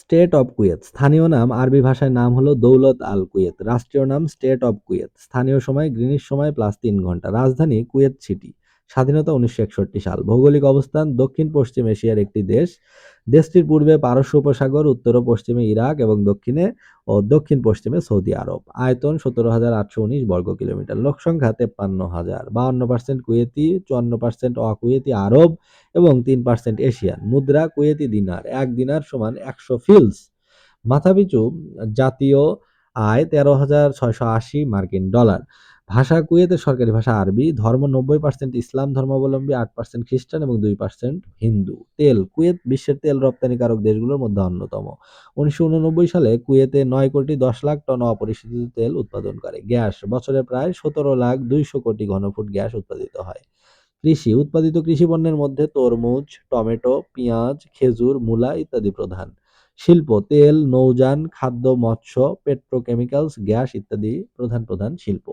State of Kuwait. স্থানীয় নাম আরবি ভাষায় নাম হলো দৌলত আল কুয়েত। রাষ্ট্রীয় নাম স্টেট অব কুয়েত। স্থানীয় সময় গ্রিনিশ সময় প্লাস তিন ঘণ্টা। রাজধানী কুয়েত সিটি। স্বাধীনতা উনিশশো একষট্টি সাল। ভৌগোলিক অবস্থান, দক্ষিণ পশ্চিম এশিয়ার একটি দেশ। দেশটির পূর্বে পারস্য উপসাগর, উত্তর ও পশ্চিমে ইরাক এবং দক্ষিণে ও দক্ষিণ পশ্চিমে সৌদি আরব। আয়তন সতেরো হাজার আটশো উনিশ বর্গ কিলোমিটার। লোক সংখ্যা তেপ্পান্ন হাজার। বাউন্ন পার্সেন্ট কুয়েতি, চুয়ান্ন পার্সেন্ট অকুয়েতি আরব এবং তিন পার্সেন্ট এশিয়ান। মুদ্রা কুয়েতি দিনার। এক দিনার সমান একশো ফিলস। মাথাপিছু জাতীয় আয় তেরো হাজার ছয়শো আশি মার্কিন ডলার। ভাষা কুয়েতের সরকারি ভাষা আরবি, ধর্ম নব্বই পার্সেন্ট ইসলাম ধর্মাবলম্বী, আট পার্সেন্ট খ্রিস্টান এবং দুই পার্সেন্ট হিন্দু। তেল, কুয়েত বিশ্বের তেল রপ্তানিকারক দেশগুলোর মধ্যে অন্যতম। উনিশশো উননব্বই সালে কুয়েতে নয় কোটি দশ লাখ টন অপরিশোধিত তেল উৎপাদন করে। গ্যাস, বছরে প্রায় সতেরো লাখ দুইশো কোটি ঘনফুট গ্যাস উৎপাদিত হয়। কৃষি, উৎপাদিত কৃষি পণ্যের মধ্যে তরমুজ, টমেটো, পেঁয়াজ, খেজুর, মূলা ইত্যাদি প্রধান। শিল্প তেল নৌযান খাদ্য মৎস্য পেট্রোকেমিক্যালস গ্যাস ইত্যাদি প্রধান প্রধান শিল্প।